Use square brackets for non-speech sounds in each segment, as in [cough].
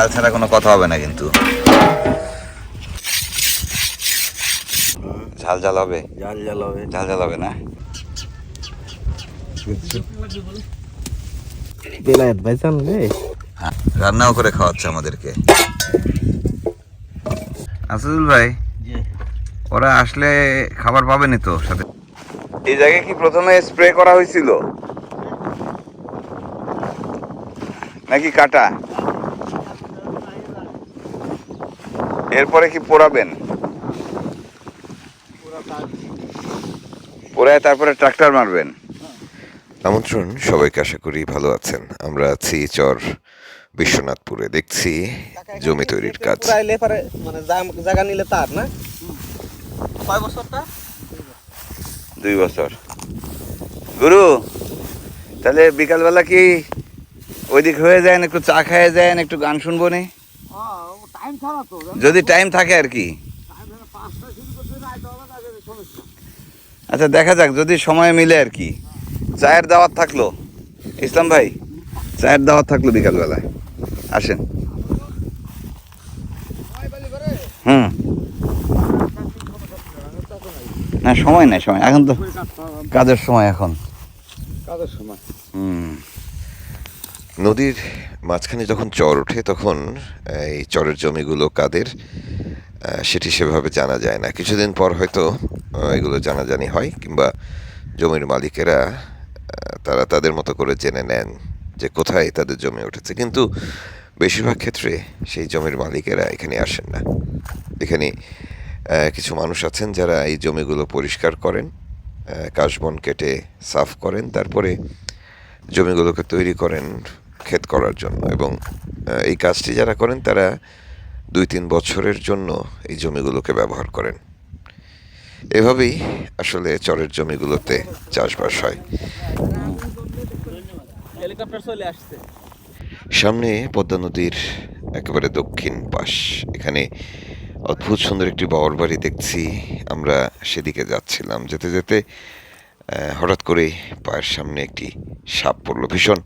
ঝাল ছাড়া কোনো কথা হবে না কিন্তু। ঝাল ঝাল হবে? জাল জাল হবে। ঝাল ঝাল হবে না? বেলায়েত ভাইজান রে হ্যাঁ, রান্নাও করে খাওয়াচ্ছে আমাদেরকে। আসিফুল ভাই ওরা আসলে খাবার পাবেনি তো সাথে? এই জায়গায় কি প্রথমে স্প্রে করা হয়েছিল? নাকি কাটা? এরপরে কি পোড়াবেন? পোড়ায় তারপরে ট্রাক্টর মারবেন। আমন্ত্রণ সবাইকে আশা করি ভালো আছেন। আমরা আছি চর বিশ্বনাথপুরে। দেখছি জমি তৈরির কাজ। প্রায় মানে জায়গা নিলে তার না? কয় বছরটা? দুই বছর। গুরু তাহলে বিকালবেলা কি ওইদিক হয়ে যায় একটু চা খাইয়ে যায় একটু গান শুনব নি। যদি টাইম থাকে আর কি। আচ্ছা দেখা যাক যদি সময় মিলে আর কি। চায়ের দাওয়াত থাকল। ইসলাম ভাই চায়ের দাওয়াত থাকল বিকালবেলায়। আসেন। হুম। না সময় নাই সময়। এখন তো কাজের সময় এখন। কাজের সময়। হুম। নদীর মাঝখানে যখন চর ওঠে তখন এই চরের জমিগুলো কাদের সেটি সেভাবে জানা যায় না। কিছুদিন পর হয়তো এগুলো জানাজানি হয় কিংবা জমির মালিকেরা তারা তাদের মতো করে জেনে নেন যে কোথায় তাদের জমি উঠেছে। কিন্তু বেশিরভাগ ক্ষেত্রে সেই জমির মালিকেরা এখানে আসেন না। এখানে কিছু মানুষ আছেন যারা এই জমিগুলো পরিষ্কার করেন কাশবন কেটে সাফ করেন, তারপরে জমিগুলোকে তৈরি করেন ক্ষেত করার জন্য এবং এই কাজটি যারা করেন তারা দুই তিন বছরের জন্য এই জমিগুলোকে ব্যবহার করেন। এভাবেই আসলে চরের জমিগুলোতে চাষবাস হয়। সামনে পদ্মা নদীর একেবারে দক্ষিণ পাশ। এখানে অদ্ভুত সুন্দর একটি বাওয়ার বাড়ি দেখছি। আমরা সেদিকে যাচ্ছিলাম। যেতে যেতে হঠাৎ করে পায়ের সামনে একটি সাপ পড়ল। ভীষণ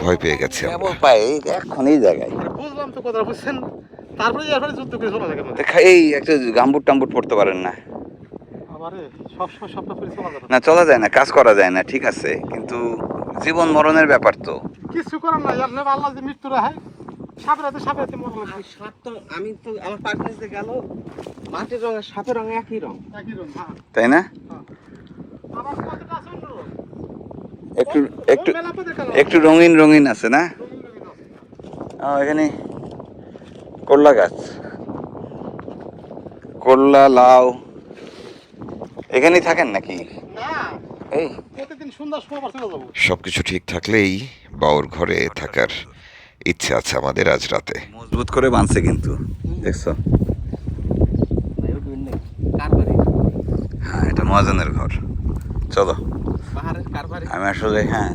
ভয় পেয়ে গেছে আমরা। কেবল পাই এখন এই জায়গায়। বুঝলাম তো কথা বুঝছেন? তারপরে যুদ্ধ করে এই একটা গাম্বুট টাম্বুট পড়তে পারেন না। না। চলা যায় না কাজ করা যায় না ঠিক আছে। কিন্তু জীবন মরণের ব্যাপার তো। কিছু করার নাই আল্লাহ যে মৃত্যু রাখে সাপের হাতে সাপের হাতে সাপ তো আমি তো আমার পার্টনার গেল। মাটির রঙ আর সাপের রঙ একই রঙ। একই রকম হ্যাঁ। তাই না? একটু একটু। একটু রঙিন রঙিন আছে না? এখানে করলা গাছ। করলা লাউ। এখানেই থাকেন নাকি? না। এই। প্রতিদিন সন্ধ্যার সময় আবার চলে যাব। সব কিছু ঠিক থাকলেই বাউর ঘরে থাকার ইচ্ছে আছে আমাদের আজ রাতে। মজবুত করে বাঁধছে কিন্তু দেখছ? হ্যাঁ এটা মহাজনের ঘর। চলো। আমি আসলে হ্যাঁ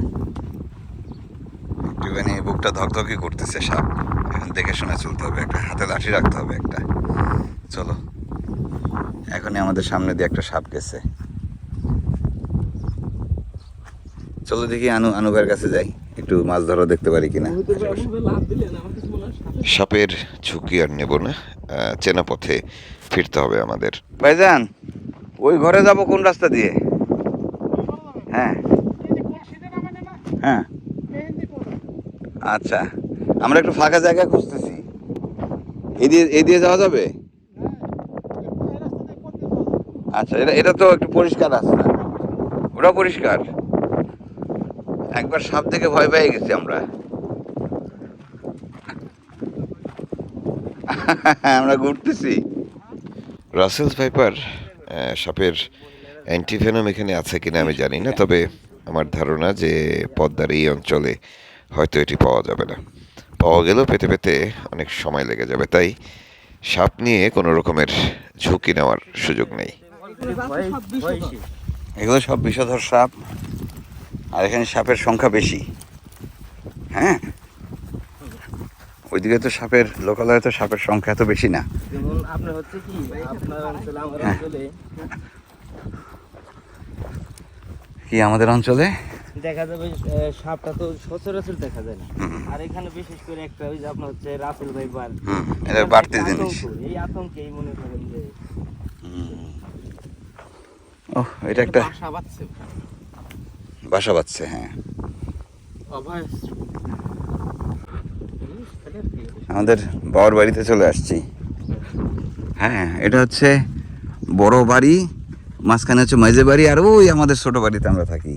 একটুখানি বুকটা ধকধকি করতেছে সাপ। এখন দেখে শুনে চলতে হবে একটা হাতে লাঠি রাখতে হবে একটা। চলো। এখনই আমাদের সামনে দিয়ে একটা সাপ গেছে। চলো দেখি আনু আনুবের কাছে যাই। একটু মাছ ধরা দেখতে পারি কিনা। সাপের ঝুঁকি আর নেব না। চেনা পথে ফিরতে হবে আমাদের। ভাইজান ওই ঘরে যাব কোন রাস্তা দিয়ে? হ্যাঁ। হ্যাঁ। আচ্ছা আমরা একটু ফাঁকা জায়গা খুঁজতেছি। এই দিয়ে যাওয়া যাবে? রাস্তা। আচ্ছা এটা এটা তো একটু পরিষ্কার আছে ওটা পরিষ্কার। একবার সাপ থেকে ভয় পেয়ে গেছি আমরা। আমরা ঘুরতেছি। রাসেলস ভাইপার সাপের অ্যান্টিভেনম এখানে আছে কিনা আমি জানি না তবে আমার ধারণা যে পদ্মার এই অঞ্চলে হয়তো এটি পাওয়া যাবে না। পাওয়া গেলেও পেতে পেতে অনেক সময় লেগে যাবে তাই সাপ নিয়ে কোনো রকমের ঝুঁকি নেওয়ার সুযোগ নেই। এগুলো সব বিষধর সাপ আর এখানে সাপের সংখ্যা বেশি। হ্যাঁ? ওইদিকে তো সাপের লোকালয়ে তো সাপের সংখ্যা এত বেশি না। আপনার হচ্ছে কি আপনার অঞ্চলে আমার হ্যাঁ। অঞ্চলে কি আমাদের অঞ্চলে? দেখা যাবে সাপটা তো সচরাচর দেখা যায় না। আর এখানে বিশেষ করে একটা ওই যে আপনার হচ্ছে রাসেল ভাই বার। এটা বাড়তি জিনিস। এই আতঙ্কেই মনে করেন যে ও এটা একটা বাসা বাঁধছে। বাসা বাঁধছে হ্যাঁ। আমাদের বাবার বাড়িতে চলে আসছি। হ্যাঁ এটা হচ্ছে বড় বাড়ি। মাঝখানে হচ্ছে মেজে বাড়ি আর ওই আমাদের ছোট বাড়িতে আমরা থাকি।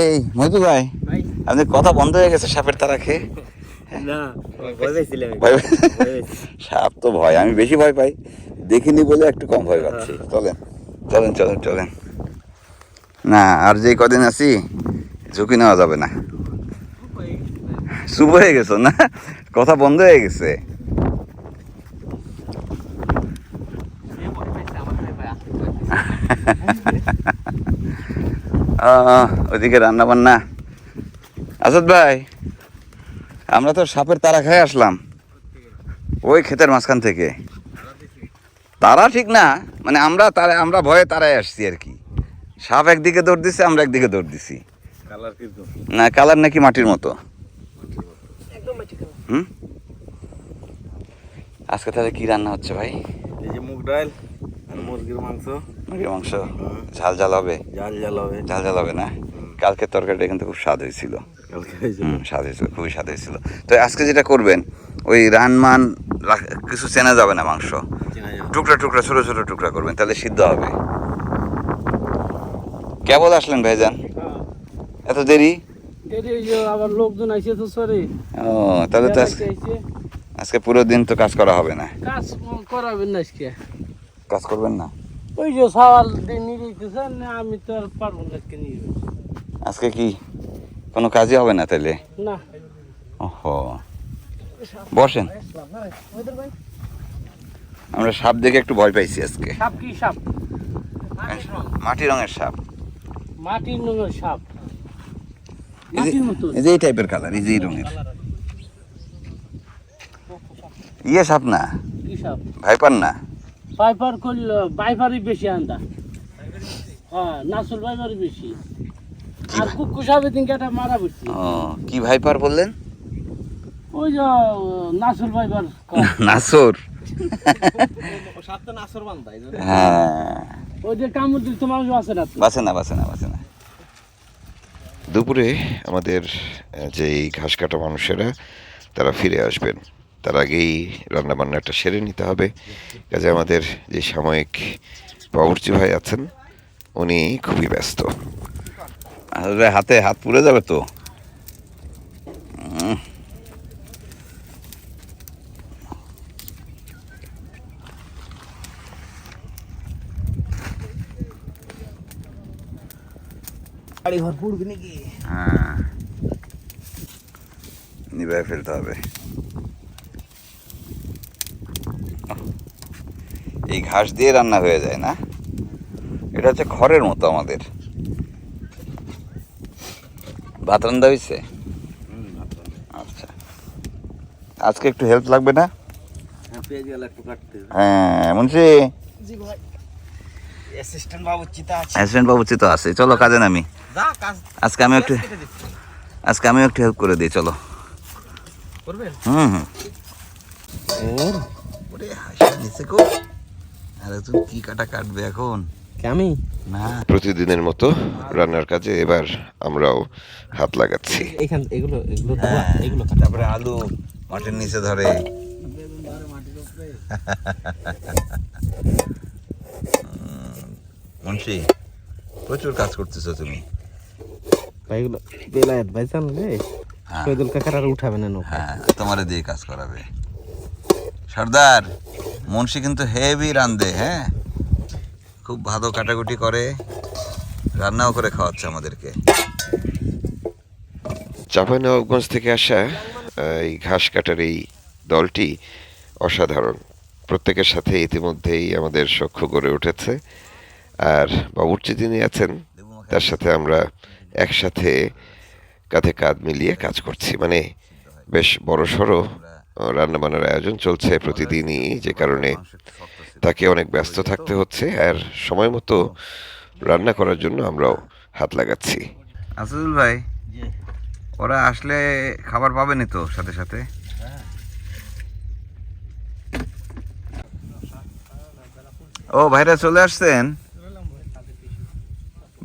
এই মজু ভাই আপনি কথা বন্ধ হয়ে গেছে সাপের তারা খেয়ে। ভয় সাপ তো ভয় আমি বেশি ভয় পাই। দেখিনি বলে একটু কম ভয় পাচ্ছি। চলেন চলেন চলেন চলেন। না আর যে কদিন আছি ঝুঁকি নেওয়া যাবে না। চুপ হয়ে গেছো না? কথা বন্ধ হয়ে গেছে। আহ, ওইদিকে রান্না বান্না আসাদ ভাই আমরা তো সাপের তারা খেয়ে আসলাম। ওই ক্ষেতের মাঝখান থেকে। তারা ঠিক না মানে আমরা তারা আমরা ভয়ে তারাই আসছি আর কি। সাপ একদিকে দৌড় দিছে আমরা একদিকে দৌড় দিছি। না কালার নাকি মাটির মতো। হুম? আজকে তাহলে কি রান্না হচ্ছে ভাই? এই যে মুগ ডাল আর মুরগির মাংস। মুরগির মাংস ঝাল ঝাল হবে। জাল জাল হবে। ঝাল ঝাল হবে না? কালকের তরকারিটা কিন্তু খুব স্বাদ হয়েছিল। কালকে স্বাদ হয়েছিল খুবই স্বাদ হয়েছিল। তো আজকে যেটা করবেন ওই রানমান রাখ- কিছু চেনা যাবে না মাংস? টুকরা টুকরা ছোট ছোট টুকরা করবেন তাহলে সিদ্ধ হবে। কেবল আসলেন ভাইজান? এত দেরি? এর এই যে আবার লোকজন আইছে তো সরি। ও তাহলে তো আজ- আজকে পুরো দিন তো কাজ করা হবে না। কাজ করাবেন না আজকে। কাজ করবেন না? ওই যে সওয়াল দিয়ে নিয়ে যেতেছেন আমি তো আর পারব না আজকে নিয়ে আজকে কি কোনো কাজই হবে না তাহলে না। ওহো। বসেন। আমরা সাপ দেখে একটু ভয় পাইছি আজকে। সাপ কি সাপ? মাটি রঙের সাপ। মাটির নোংর সাপ। এই যে- এই টাইপের কালার এই যে এই রঙের। ইয়ে সাপ না। ভাইপার না। পাইপার করল বাইপারই বেশি আন্দা হ্যাঁ নাসুল বাইপারই বেশি। আর কুকুর সাপের দিনকে একটা মারা পড়ছি। ও কি ভাইপার বললেন? ওই যে নাসুল বাইপার নাসুর? [laughs] হ্যাঁ। ওই যে কামড় দিল তোমার আছে না। বাসে না বাসে না বাসে না। দুপুরে আমাদের যেই ঘাস কাটা মানুষেরা তারা ফিরে আসবেন। তার আগেই রান্নাবান্নাটা সেরে নিতে হবে। কাজে আমাদের যে সাময়িক বাবুর্চি ভাই আছেন উনি খুবই ব্যস্ত। হাতে হাত পুড়ে যাবে তো। উম। ঘর পুড়বি নাকি? হ্যাঁ। নিভাই ফেলতে হবে। এই ঘাস দিয়ে রান্না হয়ে যায় না? এটা হচ্ছে খড়ের মতো আমাদের। ভাত রান্না হয়েছে আচ্ছা। আজকে একটু হেল্প লাগবে না? হ্যাঁ হ্যাঁ মুন্সি অ্যাসিস্ট্যান্ট বাবু আছে। তো আছে। চলো কাজে নামি। আজকে আমি একটু আজকে আমিও একটু হেল্প করে দিই চলো। করবেন? হুম হুম। ওরে হাসি দিছে গো। আরে তুমি কি কাটা কাটবে এখন? কে আমি? না। প্রতিদিনের মতো রান্নার কাজে এবার আমরাও হাত লাগাচ্ছি। এইখান এগুলো এগুলো তো হ্যাঁ, এগুলো তারপরে আলু মাটির নিচে ধরে। মুন্সি প্রচুর কাজ করতেছো তুমি। ভাই এগুলো বেলায়েত ভাই জানলে হ্যাঁ। শহীদুল কাকার আর উঠাবে না নৌকা। হ্যাঁ তোমারে দিয়ে কাজ করাবে। সর্দার! মুন্সি কিন্তু হেভি রান্ধে হ্যাঁ? খুব ভালো কাটাকুটি করে, রান্নাও করে খাওয়াচ্ছে আমাদেরকে। চাঁপাইনবাবগঞ্জ থেকে আসা এই ঘাস কাটার এই দলটি অসাধারণ। প্রত্যেকের সাথে ইতিমধ্যেই আমাদের সখ্য গড়ে উঠেছে। আর বাবুর্চি যিনি আছেন, তার সাথে আমরা একসাথে কাঁধে কাঁধ মিলিয়ে কাজ করছি। মানে বেশ বড় সড়ো রান্নাবান্নার আয়োজন চলছে প্রতিদিনই যে কারণে তাকে অনেক ব্যস্ত থাকতে হচ্ছে। আর সময় মতো রান্না করার জন্য আমরাও হাত লাগাচ্ছি। আসুল ভাই ওরা আসলে খাবার পাবেনি তো সাথে সাথে? ও ভাইরা চলে আসছেন?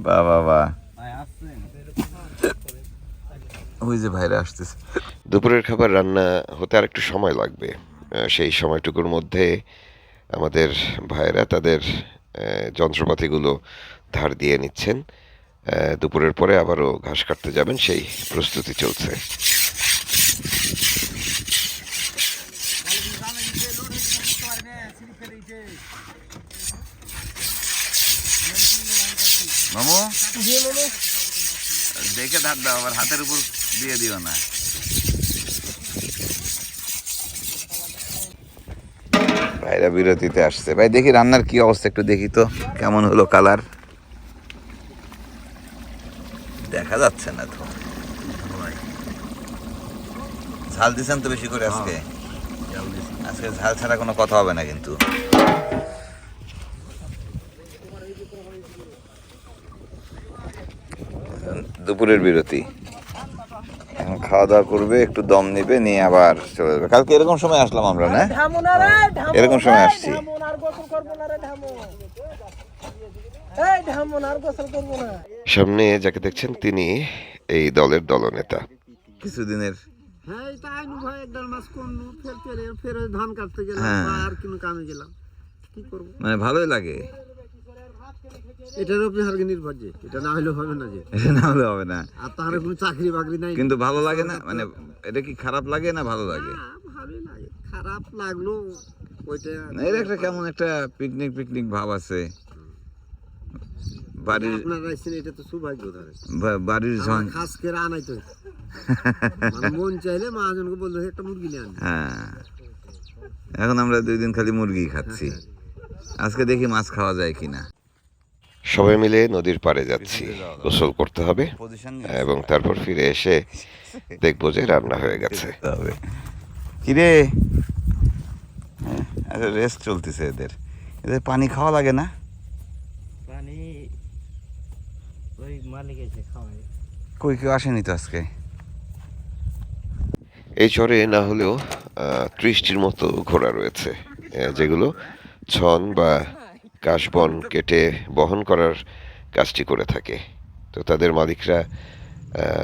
বাহ বা বাহ। ভাই ওই যে ভাইরা আসতেছে। দুপুরের খাবার রান্না হতে আর একটু সময় লাগবে। সেই সময়টুকুর মধ্যে আমাদের ভাইয়েরা তাদের যন্ত্রপাতিগুলো ধার দিয়ে নিচ্ছেন। দুপুরের পরে আবারও ঘাস কাটতে যাবেন, সেই প্রস্তুতি চলছে। দেখে ধার দাও, আবার হাতের উপর দিয়ে দিও না। ভাইরা বিরতিতে আসছে। ভাই দেখি রান্নার কি অবস্থা একটু দেখি তো কেমন হলো কালার? দেখা যাচ্ছে না তো। ঝাল দিচ্ছেন তো বেশি করে আজকে? আজকে ঝাল ছাড়া কোনো কথা হবে না কিন্তু। দুপুরের বিরতি। খাওয়া দাওয়া করবে একটু দম নিবে নিয়ে আবার চলে যাবে। কালকে এরকম সময় আসলাম আমরা না? এরকম সময় আসছি। সামনে যাকে দেখছেন তিনি এই দলের দলনেতা। কিছুদিনের হ্যাঁ ভাই একদার মাছ ফের ফের ফের ধান কাটতে গেলাম হ্যাঁ। বা আর কোনো কামে গেলাম। মানে ভালোই লাগে। এটার উপরে হারকে নির্ভর যে এটা না হলে হবে না যে। [laughs] না হলে হবে না। আর কোনো চাকরি বাকরি নাই। কিন্তু ভালো লাগে না? মানে এটা কি খারাপ লাগে না ভালো লাগে? হ্যাঁ, ভালোই লাগে। খারাপ লাগল ওইটা এর একটা কেমন একটা পিকনিক পিকনিক ভাব আছে। বাড়ির আপনারা এসেছেন এটা তো সৌভাগ্য ধরে বাড়ির ঝন খাস করে আনাই তো [laughs] মানে মন চাইলে মহাজনকে বলল একটা মুরগি নিয়ে আনি। হ্যাঁ। এখন আমরা দুই দিন খালি মুরগি খাচ্ছি। আজকে দেখি মাছ খাওয়া যায় কিনা। সবাই মিলে নদীর পাড়ে যাচ্ছি। গোসল করতে হবে এবং তারপর ফিরে এসে দেখব যে রান্না হয়ে গেছে। [laughs] কিরে? রেস্ট চলতেছে এদের। এদের পানি খাওয়া লাগে না? পানি ওই মালিক এসে খাওয়াই কই কেউ আসেনি তো আজকে? এই চরে না হলেও ত্রিশটির মতো ঘোড়া রয়েছে। যেগুলো ছন বা কাশবন কেটে বহন করার কাজটি করে থাকে। তো তাদের মালিকরা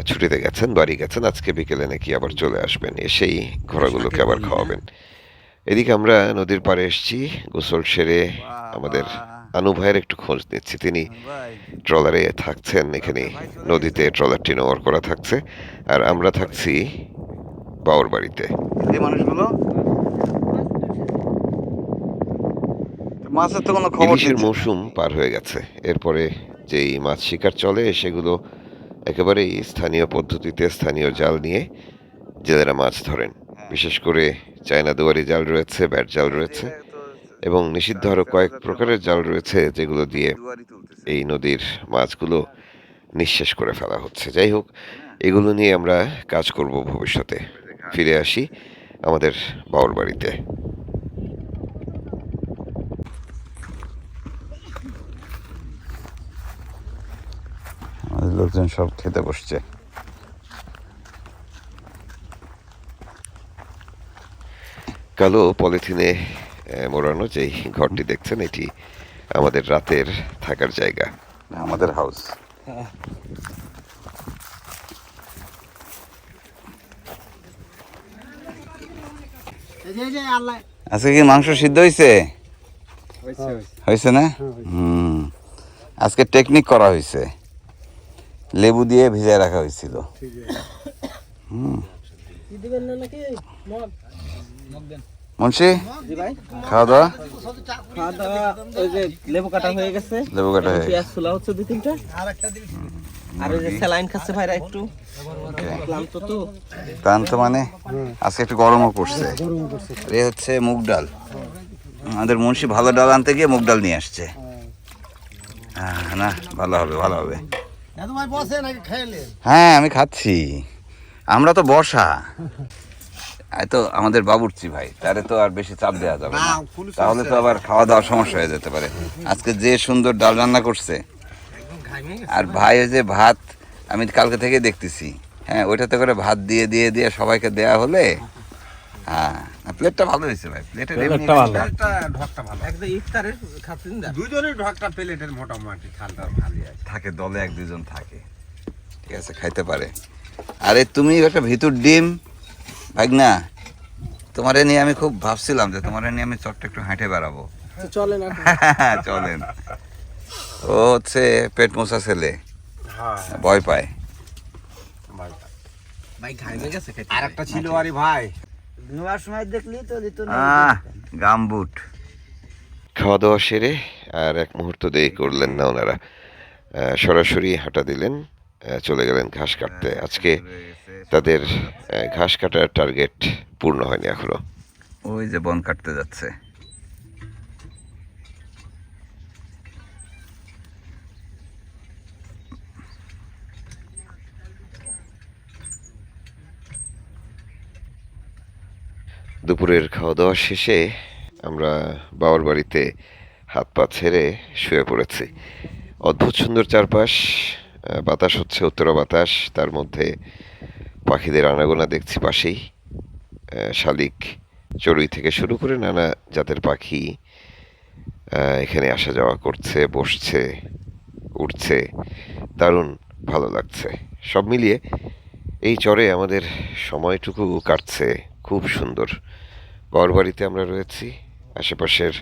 ছুটিতে গেছেন, বাড়ি গেছেন, আজকে বিকেলে নাকি আবার চলে আসবেন, এসেই ঘোড়াগুলোকে আবার খাওয়াবেন। এদিকে আমরা নদীর পাড়ে এসেছি, গোসল সেরে আমাদের আনু ভাইয়ের একটু খোঁজ নিচ্ছি। তিনি ট্রলারে থাকছেন, এখানে নদীতে ট্রলারটি নোংর করা থাকছে। আর আমরা থাকছি বাউর বাড়িতে। মানুষগুলো মাছের তো কোনো খবর ইলিশের। মৌসুম পার হয়ে গেছে। এরপরে যেই মাছ শিকার চলে সেগুলো একেবারেই স্থানীয় পদ্ধতিতে স্থানীয় জাল নিয়ে জেলেরা মাছ ধরেন। বিশেষ করে চায়না দুয়ারি জাল রয়েছে ব্যাট জাল রয়েছে এবং নিষিদ্ধ আরও কয়েক প্রকারের জাল রয়েছে যেগুলো দিয়ে এই নদীর মাছগুলো নিঃশেষ করে ফেলা হচ্ছে। যাই হোক এগুলো নিয়ে আমরা কাজ করব ভবিষ্যতে। ফিরে আসি আমাদের বাউর বাড়িতে আমাদের লোকজন সব খেতে বসছে। কালো পলিথিনে মোড়ানো যেই ঘরটি দেখছেন এটি আমাদের রাতের থাকার জায়গা। আমাদের হাউস। যে যে আজকে কি মাংস সিদ্ধ হয়েছে হয়েছে না? হুম। আজকে টেকনিক করা হয়েছে লেবু দিয়ে ভিজায় রাখা হয়েছিল। মুন্সি খাওয়া দাওয়া খাওয়া দাওয়া ওই যে লেবু কাটা হয়ে গেছে। লেবু কাটা হয়ে পেঁয়াজ খোলা হচ্ছে দুই তিনটা আর ওই যে স্যালাইন খাচ্ছে ভাইরা একটু। ক্লান্ত তো। ক্লান্ত মানে? আজকে একটু গরমও পড়ছে। এ হচ্ছে মুগ ডাল। আমাদের মুন্সি ভালো ডাল আনতে গিয়ে মুগ ডাল নিয়ে আসছে। হ্যাঁ, না ভালো হবে ভালো হবে। হ্যাঁ আমি খাচ্ছি। আমরা তো বসা। তো আমাদের বাবুর্চি ভাই তারে তো আর বেশি চাপ দেওয়া যাবে না। তাহলে তো আবার খাওয়া দাওয়ার সমস্যা হয়ে যেতে পারে। আজকে যে সুন্দর ডাল রান্না করছে আর ভাই ওই যে ভাত আমি কালকে থেকে দেখতেছি। হ্যাঁ ওইটাতে করে ভাত দিয়ে দিয়ে দিয়ে সবাইকে দেয়া হলে হ্যাঁ। প্লেটটা ভালো হয়েছে ভাই। প্লেটের প্লেটটা ভালো। ঢকটা ভালো। একদম ইফতারের খাচ্ছেন না। দুজনের ঢকটা প্লেটের মোটামুটি খালটা ভালোই আছে। থাকে দলে এক দুজন থাকে। ঠিক আছে খাইতে পারে। আরে তুমি একটা ভিতর ডিম ভাগনা। তোমারে নিয়ে আমি খুব ভাবছিলাম যে তোমারে নিয়ে আমি চটটা একটু হাঁটে বেড়াবো। চলে না [laughs] চলেন। ও হচ্ছে পেট মোছা ছেলে। হ্যাঁ। ভয় পায়। ভাই ভাই গেছে আর একটা ছিল আরে ভাই। নেওয়ার সময় দেখলি তো দিত গামবুট। খাওয়া দাওয়া সেরে আর এক মুহূর্ত দেরি করলেন না ওনারা। সরাসরি হাঁটা দিলেন চলে গেলেন ঘাস কাটতে। আজকে তাদের ঘাস কাটার টার্গেট পূর্ণ হয়নি এখনও। ওই যে বন কাটতে যাচ্ছে। দুপুরের খাওয়া দাওয়া শেষে আমরা বাবার বাড়িতে হাত পা ছেড়ে শুয়ে পড়েছি। অদ্ভুত সুন্দর চারপাশ বাতাস হচ্ছে, উত্তরা বাতাস, তার মধ্যে পাখিদের আনাগোনা দেখছি পাশেই। শালিক চড়ুই থেকে শুরু করে নানা জাতের পাখি এখানে আসা যাওয়া করছে, বসছে, উঠছে। দারুণ ভালো লাগছে। সব মিলিয়ে এই চরে আমাদের সময়টুকু কাটছে। খুব সুন্দর। গড়বাড়িতে বাড়িতে আমরা রয়েছি। আশেপাশের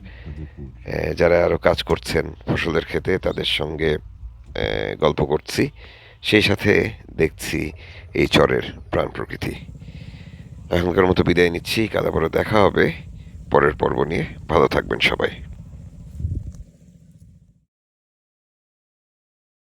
যারা আরও কাজ করছেন ফসলের ক্ষেতে তাদের সঙ্গে গল্প করছি। সেই সাথে দেখছি এই চরের প্রাণ প্রকৃতি। এখনকার মতো বিদায় নিচ্ছি। কাদা পরে দেখা হবে। পরের পর্ব নিয়ে। ভালো থাকবেন সবাই।